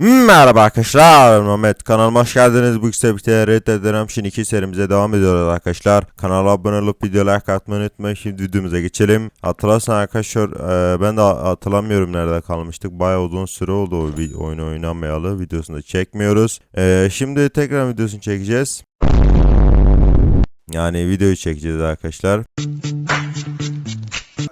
Merhaba arkadaşlar, Mehmet kanalıma hoş geldiniz. Bu işte birlikte Red Dead Redemption 2 serimize devam ediyoruz arkadaşlar. Kanala abone olup video like atmayı unutmayın. Şimdi videomuza geçelim. Hatırlarsan arkadaşlar e, ben de hatırlamıyorum nerede kalmıştık. Bayağı uzun süre oldu o oyunu oynamayalı. Videosunu da çekmiyoruz. E, şimdi tekrar videosunu çekeceğiz. Yani videoyu çekeceğiz arkadaşlar.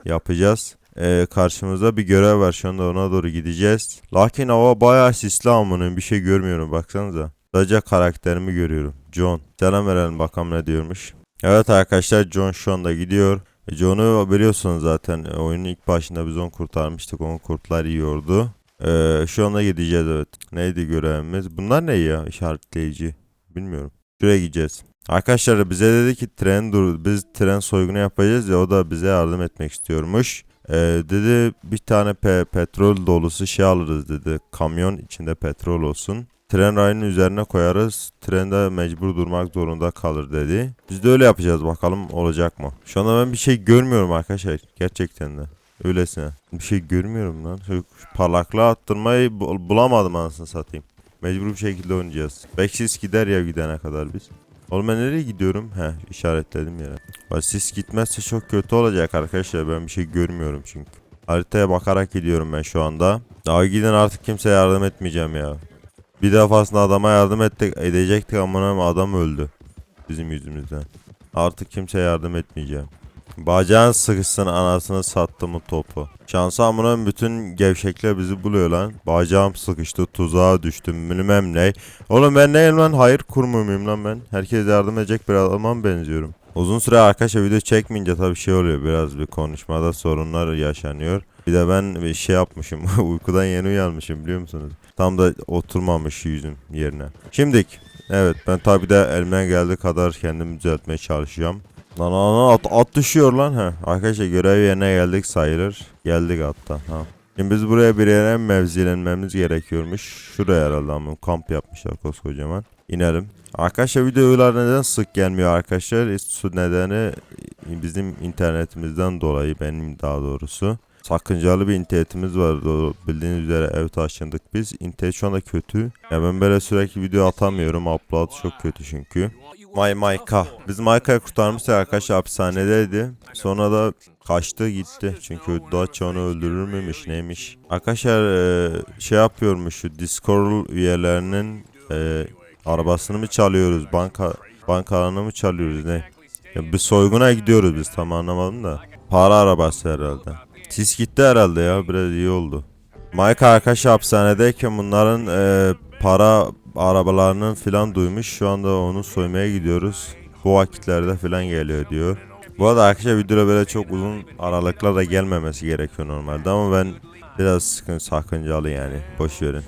Yapacağız. Ee, karşımızda bir görev var şu anda ona doğru gideceğiz. Lakin hava bayağı sisli amının bir şey görmüyorum baksanıza. Sadece karakterimi görüyorum. John. Selam verelim bakalım ne diyormuş. Evet arkadaşlar John şu anda gidiyor. E, John'u biliyorsunuz zaten e, oyunun ilk başında biz onu kurtarmıştık. Onu kurtlar yiyordu. Ee, şu anda gideceğiz evet. Neydi görevimiz? Bunlar ne ya işaretleyici? Bilmiyorum. Şuraya gideceğiz. Arkadaşlar bize dedi ki tren dur biz tren soygunu yapacağız ya o da bize yardım etmek istiyormuş. Ee, dedi bir tane pe- petrol dolusu şey alırız dedi. Kamyon içinde petrol olsun. Tren rayının üzerine koyarız. Trende mecbur durmak zorunda kalır dedi. Biz de öyle yapacağız bakalım olacak mı? Şu anda ben bir şey görmüyorum arkadaşlar. Gerçekten de. Öylesine. Bir şey görmüyorum lan. Şu parlaklığı attırmayı bu- bulamadım anasını satayım. Mecbur bir şekilde oynayacağız. Belki sis gider ya gidene kadar biz. Oğlum ben nereye gidiyorum? He işaretledim yere. Bak sis gitmezse çok kötü olacak arkadaşlar. Ben bir şey görmüyorum çünkü. Haritaya bakarak gidiyorum ben şu anda. Daha gidin artık kimseye yardım etmeyeceğim ya. Bir defasında adama yardım ettik, edecektik ama adam öldü. Bizim yüzümüzden. Artık kimseye yardım etmeyeceğim. Bacağın sıkışsın anasını sattı mı topu. Şansa amına bütün gevşekler bizi buluyor lan. Bacağım sıkıştı tuzağa düştüm bilmem ne. Oğlum ben neyim lan hayır kurmu muyum lan ben. Herkes yardım edecek bir adama mı benziyorum. Uzun süre arkadaşlar video çekmeyince tabii şey oluyor biraz bir konuşmada sorunlar yaşanıyor. Bir de ben bir şey yapmışım uykudan yeni uyanmışım biliyor musunuz? Tam da oturmamış yüzüm yerine. Şimdik evet ben tabii de elimden geldiği kadar kendimi düzeltmeye çalışacağım. Lan lan at, at düşüyor lan he. Arkadaşlar görev yerine geldik sayılır. Geldik hatta ha. Şimdi biz buraya bir yere mevzilenmemiz gerekiyormuş. Şuraya herhalde ama kamp yapmışlar koskocaman. İnelim. Arkadaşlar videolar neden sık gelmiyor arkadaşlar? Su nedeni bizim internetimizden dolayı benim daha doğrusu. Sakıncalı bir internetimiz var. Doğru. Bildiğiniz üzere ev taşındık biz. İnternet şu anda kötü. Ya ben böyle sürekli video atamıyorum. Upload çok kötü çünkü. My Mayka. Biz Mayka'yı kurtarmıştık arkadaşlar hapishanedeydi. Sonra da kaçtı gitti. Çünkü Dutch onu öldürür müymüş neymiş. Arkadaşlar e, şey yapıyormuş şu Discord üyelerinin e, arabasını mı çalıyoruz? Banka bankalarını mı çalıyoruz ne? Ya bir soyguna gidiyoruz biz tam anlamadım da. Para arabası herhalde. Sis gitti herhalde ya biraz iyi oldu. Mike arkadaş hapishanedeyken bunların e, para arabalarının filan duymuş. Şu anda onu soymaya gidiyoruz. Bu vakitlerde filan geliyor diyor. Bu arada arkadaşlar videoda böyle çok uzun aralıklarla gelmemesi gerekiyor normalde ama ben biraz sıkın sakıncalı yani. Boş verin.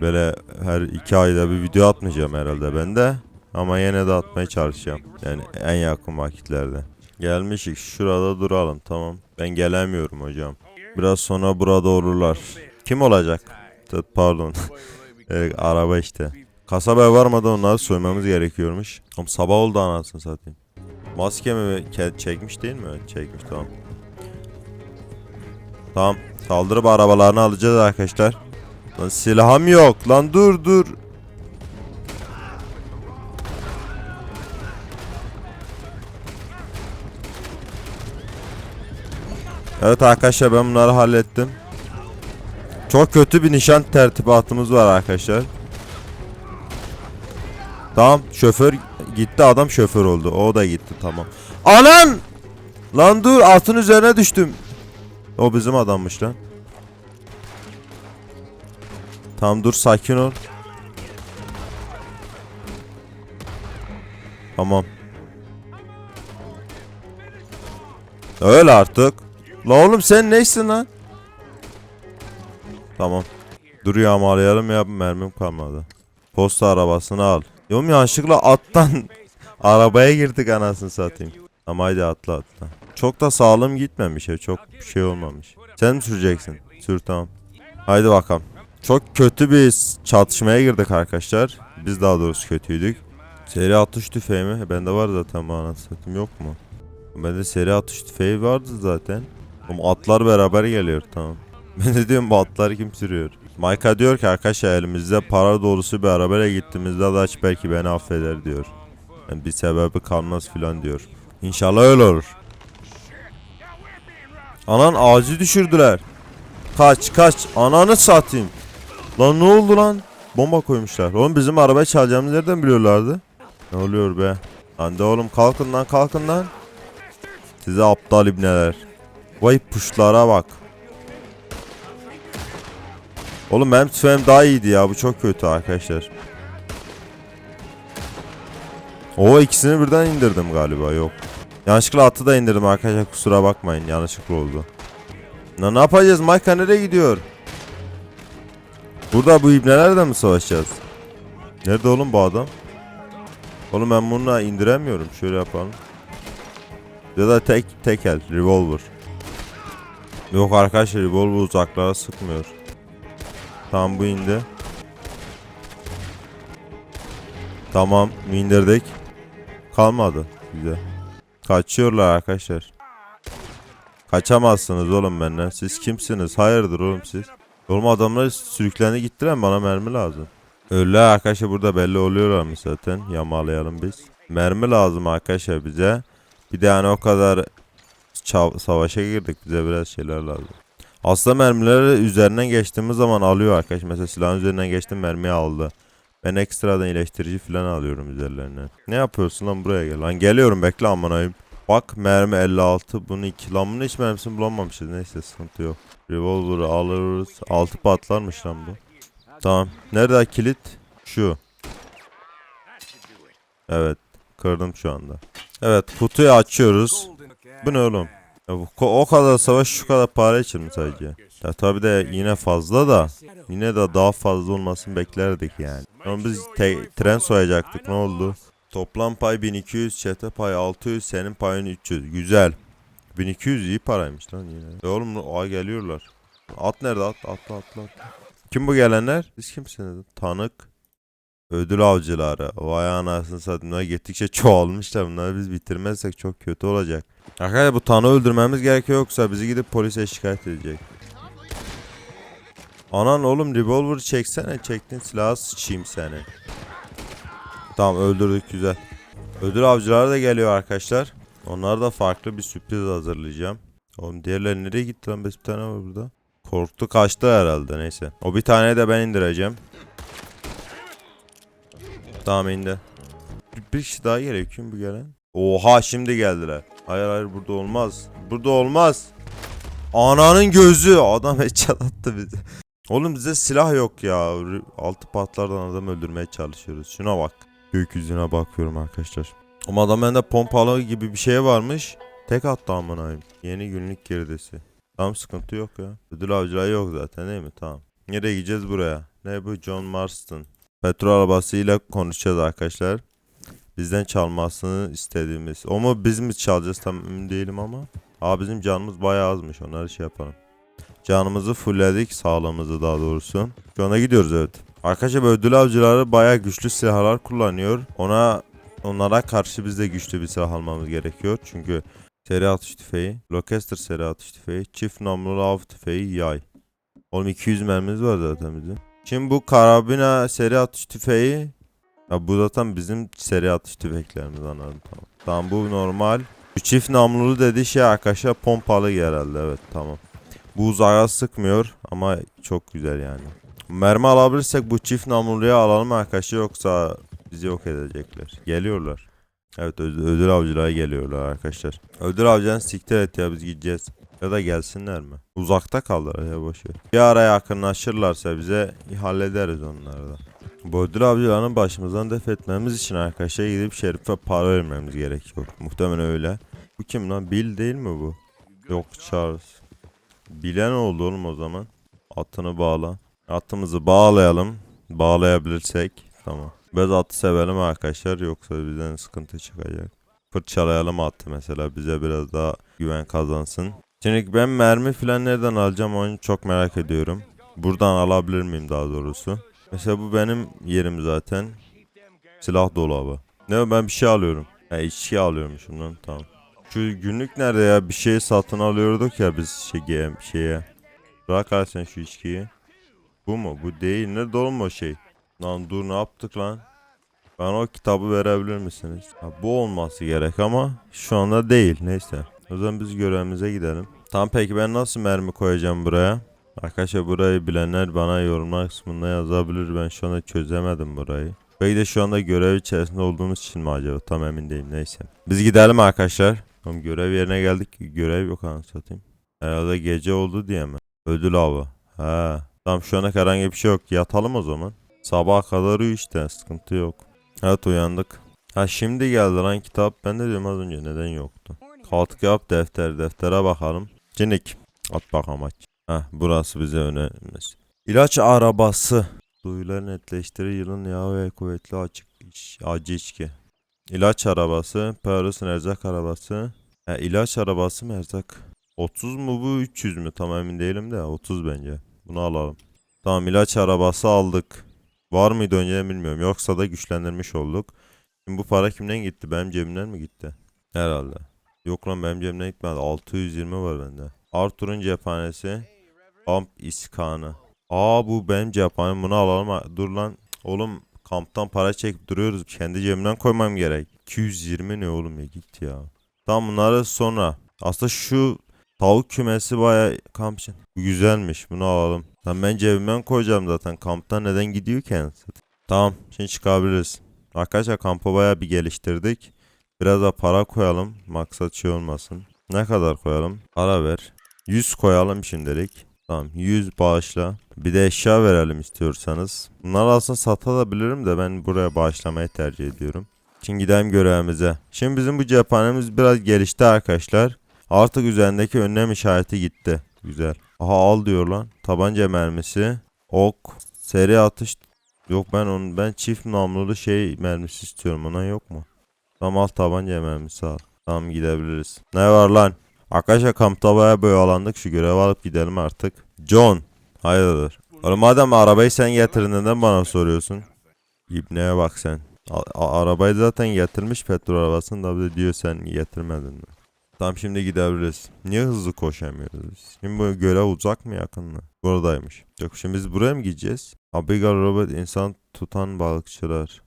Böyle her iki ayda bir video atmayacağım herhalde ben de. Ama yine de atmaya çalışacağım. Yani en yakın vakitlerde. Gelmişik şurada duralım tamam. Ben gelemiyorum hocam. Biraz sonra burada olurlar. Kim olacak? Pardon. evet, araba işte. Kasabaya varmadan onları soymamız gerekiyormuş. Oğlum sabah oldu anasını satayım. Maske mi çekmiş değil mi? Çekmiş tamam. Tamam. Saldırıp arabalarını alacağız arkadaşlar. Lan silahım yok. Lan dur dur. Evet arkadaşlar ben bunları hallettim. Çok kötü bir nişan tertibatımız var arkadaşlar. Tamam şoför gitti adam şoför oldu. O da gitti tamam. Anan! Lan dur altın üzerine düştüm. O bizim adammış lan. Tamam dur sakin ol. Tamam. Öyle artık. La oğlum sen neysin lan? Tamam. Dur yağmalayalım ya mermim kalmadı. Posta arabasını al. Yom yanlışlıkla attan arabaya girdik anasını satayım. Ama haydi atla atla. Çok da sağlam gitmemiş ya çok bir şey olmamış. Sen mi süreceksin? Sür tamam. Haydi bakalım. Çok kötü bir çatışmaya girdik arkadaşlar. Biz daha doğrusu kötüydük. Seri atış tüfeği mi? Bende var zaten bu anasını satayım yok mu? Bende seri atış tüfeği vardı zaten. Ama atlar beraber geliyor tamam. Ben de diyorum bu atları kim sürüyor? Mike'a diyor ki arkadaşlar elimizde para dolusu bir arabayla gittiğimizde Adaç belki beni affeder diyor. Yani bir sebebi kalmaz filan diyor. İnşallah öyle olur. Anan ağacı düşürdüler. Kaç kaç ananı satayım. Lan ne oldu lan? Bomba koymuşlar. Oğlum bizim arabayı çalacağımızı nereden biliyorlardı? Ne oluyor be? Lan de oğlum kalkın lan kalkın lan. Size aptal ibneler. Vay puşlara bak. Oğlum benim tüfeğim daha iyiydi ya. Bu çok kötü arkadaşlar. O ikisini birden indirdim galiba. Yok. Yanlışlıkla atı da indirdim arkadaşlar. Kusura bakmayın. Yanlışlıkla oldu. Na ne yapacağız? Mayka nereye gidiyor? Burada bu ibnelerle mi savaşacağız? Nerede oğlum bu adam? Oğlum ben bunu indiremiyorum. Şöyle yapalım. Ya da tek tek el revolver. Yok arkadaşlar revolver uzaklara sıkmıyor. Tamam bu indi. Tamam indirdik. Kalmadı. Güzel. Kaçıyorlar arkadaşlar. Kaçamazsınız oğlum benden. Siz kimsiniz? Hayırdır oğlum siz? Oğlum adamlar sürüklendi gittiler bana mermi lazım. Öyle arkadaşlar burada belli oluyorlarmış zaten. Yamalayalım biz. Mermi lazım arkadaşlar bize. Bir de hani o kadar savaşa girdik bize biraz şeyler lazım. Aslında mermileri üzerinden geçtiğimiz zaman alıyor arkadaş. Mesela silahın üzerinden geçtim mermiyi aldı. Ben ekstradan iyileştirici falan alıyorum üzerlerine. Ne yapıyorsun lan buraya gel. Lan geliyorum bekle amanayım. Bak mermi 56 bunu 2 lan bunu hiç mermisini bulamamışız neyse sıkıntı yok. Revolver'ı alırız. 6 patlarmış lan bu. Tamam. Nerede kilit? Şu. Evet. Kırdım şu anda. Evet kutuyu açıyoruz. Bu ne oğlum? O kadar savaş şu kadar para için mi sadece? Ya tabi de yine fazla da yine de daha fazla olmasını beklerdik yani. Ama biz tren soyacaktık ne oldu? Toplam pay 1200, çete pay 600, senin payın 300. Güzel. 1200 iyi paraymış lan yine. E oğlum a geliyorlar. At nerede at? Atla atla atla. Kim bu gelenler? Siz kimsiniz? Tanık. Ödül avcıları. Vay anasını satayım. Bunlar gittikçe çoğalmışlar. Bunları biz bitirmezsek çok kötü olacak. Arkadaşlar bu tanı öldürmemiz gerekiyor yoksa bizi gidip polise şikayet edecek. Anan oğlum revolver çeksene. Çektin silahı sıçayım seni. Tamam öldürdük güzel. Ödül avcıları da geliyor arkadaşlar. Onlara da farklı bir sürpriz hazırlayacağım. Oğlum diğerleri nereye gitti lan? Beş bir tane var burada. Korktu kaçtı herhalde neyse. O bir tane de ben indireceğim. Tamam indi. Bir, kişi daha. Kim bu gelen? Oha şimdi geldiler. Hayır hayır burada olmaz. Burada olmaz. Ananın gözü. Adam headshot attı bizi. Oğlum bize silah yok ya. Altı patlardan adam öldürmeye çalışıyoruz. Şuna bak. Gökyüzüne bakıyorum arkadaşlar. Ama adam bende pompalı gibi bir şey varmış. Tek attı amınayım. Yeni günlük geridesi. Tamam sıkıntı yok ya. Ödül avcıları yok zaten değil mi? Tamam. Nereye gideceğiz buraya? Ne bu? John Marston. Petrol arabasıyla konuşacağız arkadaşlar. Bizden çalmasını istediğimiz. O mu biz mi çalacağız tam emin değilim ama. Aa bizim canımız bayağı azmış. Onları şey yapalım. Canımızı fullledik. Sağlığımızı daha doğrusu. Şu anda gidiyoruz evet. Arkadaşlar ödül avcıları bayağı güçlü silahlar kullanıyor. Ona onlara karşı biz de güçlü bir silah almamız gerekiyor. Çünkü seri atış tüfeği, Locaster seri atış tüfeği, çift namlulu av tüfeği, yay. Oğlum 200 mermimiz var zaten bizim. Şimdi bu karabina seri atış tüfeği ya bu zaten bizim seri atış tüfeklerimiz anladım tamam. Tamam bu normal. Bu çift namlulu dediği şey arkadaşlar pompalı herhalde evet tamam. Bu uzağa sıkmıyor ama çok güzel yani. Mermi alabilirsek bu çift namluluya alalım arkadaşlar yoksa bizi yok edecekler. Geliyorlar. Evet ödül, avcılara geliyorlar arkadaşlar. Ödül avcılarını siktir et ya biz gideceğiz. Ya da gelsinler mi? Uzakta kaldılar ya boşver. Bir ara yakınlaşırlarsa bize hallederiz onları da. Bu ödül avcılarını başımızdan def etmemiz için arkadaşlar gidip Şerif'e para vermemiz gerekiyor. Muhtemelen öyle. Bu kim lan? Bill değil mi bu? Yok Charles. Bilen oldu oğlum o zaman. Atını bağla. Atımızı bağlayalım. Bağlayabilirsek. Tamam. Biz atı sevelim arkadaşlar yoksa bizden sıkıntı çıkacak. Fırçalayalım atı mesela bize biraz daha güven kazansın. Şimdi ben mermi falan nereden alacağım onu çok merak ediyorum. Buradan alabilir miyim daha doğrusu. Mesela bu benim yerim zaten. Silah dolabı. Ne ben bir şey alıyorum. Ha içki alıyormuşum lan tamam. Şu günlük nerede ya bir şey satın alıyorduk ya biz şey, şeye. Bırak sen şu içkiyi. Bu mu? Bu değil. Nerede oğlum o şey? Lan dur ne yaptık lan? Bana o kitabı verebilir misiniz? Ha, bu olması gerek ama şu anda değil. Neyse. O zaman biz görevimize gidelim. Tamam peki ben nasıl mermi koyacağım buraya? Arkadaşlar burayı bilenler bana yorumlar kısmında yazabilir. Ben şu anda çözemedim burayı. Belki de şu anda görev içerisinde olduğumuz için mi acaba? Tam emin değilim. Neyse. Biz gidelim arkadaşlar. Tamam görev yerine geldik. Görev yok anasını satayım. Herhalde gece oldu diye mi? Ödül avı. Ha. Tamam şu ana herhangi bir şey yok. Yatalım o zaman. Sabaha kadar uyu işte. Sıkıntı yok. Evet uyandık. Ha şimdi geldi lan kitap. Ben de diyorum az önce neden yoktu. Kalk yap defter. Deftere bakalım. Cinik. At bakalım aç. Heh burası bize önermez. İlaç arabası. Duyuları netleştirir yılın yağı ve kuvvetli açık iç, acı içki. İlaç arabası. Paris'in erzak arabası. Ha, ilaç arabası mı erzak? 30 mu bu 300 mü tam emin değilim de 30 bence. Bunu alalım. Tamam ilaç arabası aldık. Var mıydı önce bilmiyorum. Yoksa da güçlendirmiş olduk. Şimdi bu para kimden gitti? Benim cebimden mi gitti? Herhalde. Yok lan benim cebimden gitmedi. 620 var bende. Arthur'un cephanesi. Kamp iskanı. Aa bu benim cephanem. Bunu alalım. Dur lan. Oğlum kamptan para çekip duruyoruz. Kendi cebimden koymam gerek. 220 ne oğlum ya git ya. Tamam bunları sonra. Aslında şu tavuk kümesi baya kamp için. Güzelmiş. Bunu alalım. Tamam ben cebimden koyacağım zaten. Kamptan neden gidiyor ki? Tamam şimdi çıkabiliriz. Arkadaşlar kampı baya bir geliştirdik. Biraz da para koyalım. Maksat şey olmasın. Ne kadar koyalım? Para ver. 100 koyalım şimdilik. Tamam 100 bağışla. Bir de eşya verelim istiyorsanız. Bunları aslında satabilirim de ben buraya bağışlamayı tercih ediyorum. Şimdi gidelim görevimize. Şimdi bizim bu cephanemiz biraz gelişti arkadaşlar. Artık üzerindeki önlem işareti gitti. Güzel. Aha al diyor lan. Tabanca mermisi. Ok. Seri atış. Yok ben onun ben çift namlulu şey mermisi istiyorum. Ona yok mu? Tamam al tabanca mermisi al. Tamam gidebiliriz. Ne var lan? Arkadaşlar kampta bayağı boyalandık. Şu görevi alıp gidelim artık. John. Hayırdır? Oğlum madem arabayı sen getirdin neden bana soruyorsun? İbneye bak sen. A- arabayı zaten getirmiş petrol arabasını da bir diyor sen getirmedin mi? Tamam şimdi gidebiliriz. Niye hızlı koşamıyoruz? Şimdi bu görev uzak mı yakın mı? Buradaymış. Yok şimdi biz buraya mı gideceğiz? Abigail Robert insan tutan balıkçılar.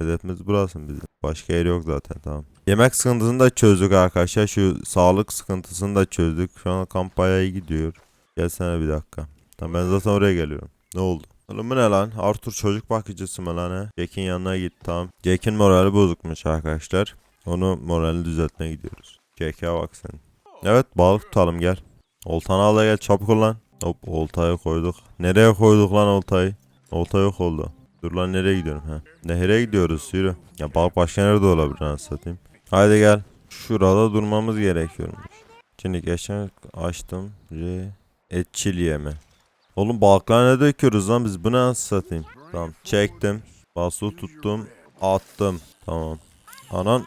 Hedefimiz burası bizim? Başka yer yok zaten tamam. Yemek sıkıntısını da çözdük arkadaşlar. Şu sağlık sıkıntısını da çözdük. Şu an kamp bayağı iyi gidiyor. Gelsene bir dakika. Tamam ben zaten oraya geliyorum. Ne oldu? Oğlum bu ne lan? Arthur çocuk bakıcısı mı lan he? Jack'in yanına git tamam. Jack'in morali bozukmuş arkadaşlar. Onu moralini düzeltmeye gidiyoruz. Jack'e bak sen. Evet balık tutalım gel. Oltanı al da gel çabuk ol lan. Hop oltayı koyduk. Nereye koyduk lan oltayı? Olta yok oldu. Dur lan nereye gidiyorum ha? Nehre gidiyoruz yürü. Ya balık başka nerede olabilir anasını. Haydi gel. Şurada durmamız gerekiyormuş. Şimdi geçen açtım. R. Etçil yeme. Oğlum balıklar ne döküyoruz lan biz bu ne. Tamam çektim. Basılı tuttum. Attım. Tamam. Anan.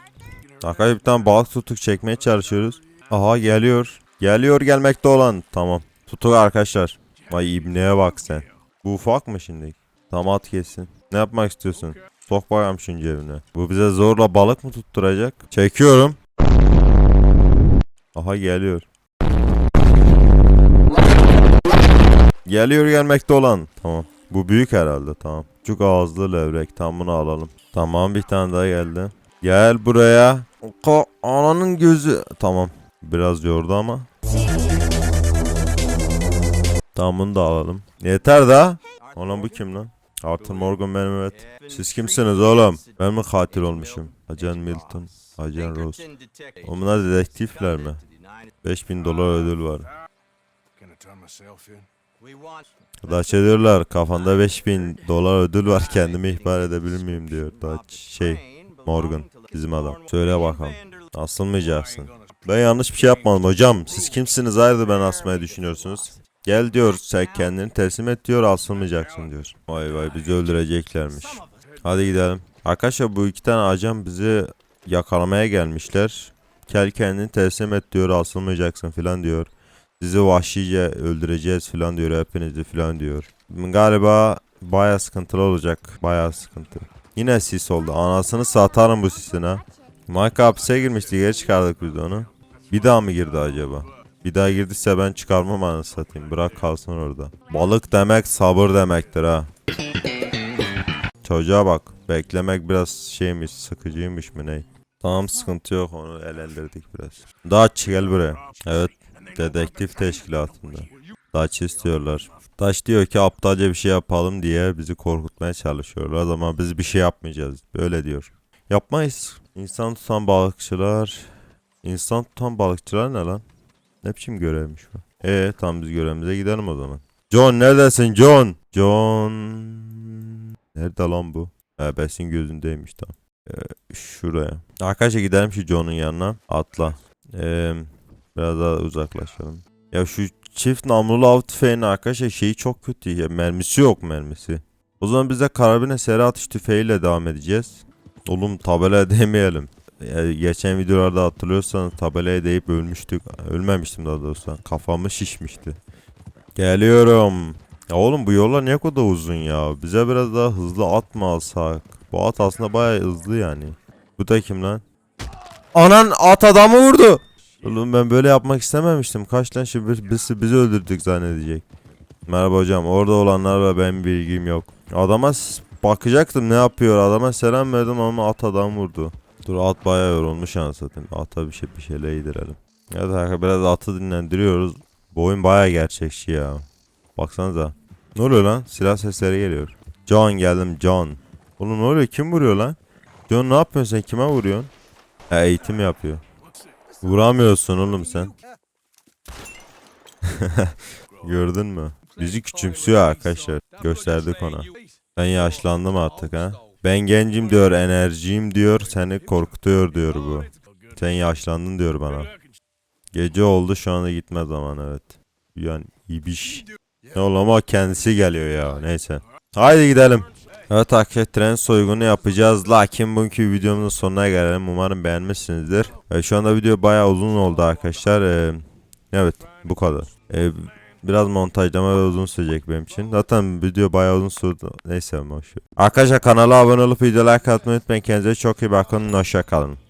Arkadaşlar bir tane balık tutuk çekmeye çalışıyoruz. Aha geliyor. Geliyor gelmekte olan. Tamam. Tutuk arkadaşlar. Vay ibneye bak sen. Bu ufak mı şimdi? Tam at kesin. Ne yapmak istiyorsun? Sok bakalım şunun cebine. Bu bize zorla balık mı tutturacak? Çekiyorum. Aha geliyor. Geliyor gelmekte olan. Tamam. Bu büyük herhalde tamam. Çok ağızlı levrek. Tamam bunu alalım. Tamam bir tane daha geldi. Gel buraya. Ka ananın gözü. Tamam. Biraz yordu ama. Tamam bunu da alalım. Yeter da. Oğlum bu kim lan? Arthur Morgan benim evet. Siz kimsiniz oğlum? Ben mi katil olmuşum? Ajan Milton, Ajan Rose. Bunlar dedektifler mi? 5000 dolar ödül var. Daç ediyorlar kafanda 5000 dolar ödül var kendimi ihbar edebilir miyim diyor. Daç şey Morgan bizim adam. Söyle bakalım asılmayacaksın. Ben yanlış bir şey yapmadım hocam. Siz kimsiniz hayırdır ben asmayı düşünüyorsunuz? Gel diyor sen kendini teslim et diyor asılmayacaksın diyor. Vay vay bizi öldüreceklermiş. Hadi gidelim. Arkadaşlar bu iki tane ajan bizi yakalamaya gelmişler. Gel kendini teslim et diyor asılmayacaksın filan diyor. Sizi vahşice öldüreceğiz filan diyor hepinizi filan diyor. Galiba baya sıkıntılı olacak. Baya sıkıntı. Yine sis oldu. Anasını satarım bu sisin ha. Mike hapse girmişti. Geri çıkardık biz onu. Bir daha mı girdi acaba? Bir daha girdiyse ben çıkarmam anasını satayım. Bırak kalsın orada. Balık demek sabır demektir ha. Çocuğa bak. Beklemek biraz şeymiş, sıkıcıymış mı ne? Tamam sıkıntı yok onu elendirdik biraz. Daç gel buraya. Evet dedektif teşkilatında. Daç istiyorlar. Daç diyor ki aptalca bir şey yapalım diye bizi korkutmaya çalışıyorlar ama biz bir şey yapmayacağız. Böyle diyor. Yapmayız. İnsan tutan balıkçılar. İnsan tutan balıkçılar ne lan? Ne biçim görevmiş bu? Ee tam biz görevimize gidelim o zaman. John neredesin John? John... Nerede lan bu? He Besin gözündeymiş tam. Ee, şuraya. Arkadaşlar gidelim şu John'un yanına. Atla. Ee, biraz daha uzaklaşalım. Ya şu çift namlulu av tüfeğinin arkadaşlar şeyi çok kötü ya. Mermisi yok mermisi. O zaman biz de karabine seri atış tüfeğiyle devam edeceğiz. Oğlum tabela demeyelim. Geçen videolarda hatırlıyorsanız tabelaya deyip ölmüştük. Ölmemiştim daha doğrusu. Kafamı şişmişti. Geliyorum. Ya oğlum bu yollar niye kadar uzun ya? Bize biraz daha hızlı at mı alsak? Bu at aslında bayağı hızlı yani. Bu da kim lan? Anan at adamı vurdu. Oğlum ben böyle yapmak istememiştim. Kaç lan şimdi biz, biz, bizi öldürdük zannedecek. Merhaba hocam. Orada olanlarla benim bilgim yok. Adama bakacaktım ne yapıyor. Adama selam verdim ama at adam vurdu. Dur at bayağı yorulmuş anasatayım. Ata bir şey bir şeyle yedirelim. Evet arkadaşlar biraz atı dinlendiriyoruz. Bu oyun bayağı gerçekçi ya. Baksanıza. Ne oluyor lan? Silah sesleri geliyor. John geldim John. Oğlum ne oluyor? Kim vuruyor lan? John ne yapıyorsun sen? Kime vuruyorsun? Ha eğitim yapıyor. Vuramıyorsun oğlum sen. Gördün mü? Bizi küçümsüyor arkadaşlar. Gösterdik ona. Ben yaşlandım artık ha. Ben gencim diyor, enerjiyim diyor, seni korkutuyor diyor bu. Sen yaşlandın diyor bana. Gece oldu şu anda gitme zaman evet. Yani ibiş. Ne oğlum ama kendisi geliyor ya neyse. Haydi gidelim. Evet arkadaşlar tren soygunu yapacağız. Lakin bugünkü videomuzun sonuna gelelim. Umarım beğenmişsinizdir. E, şu anda video bayağı uzun oldu arkadaşlar. E, evet bu kadar. E, biraz montajlama ve uzun sürecek benim için. Zaten video bayağı uzun sürdü. Neyse boş. Arkadaşlar kanala abone olup videolar like atmayı unutmayın. Kendinize çok iyi bakın. Hoşça kalın.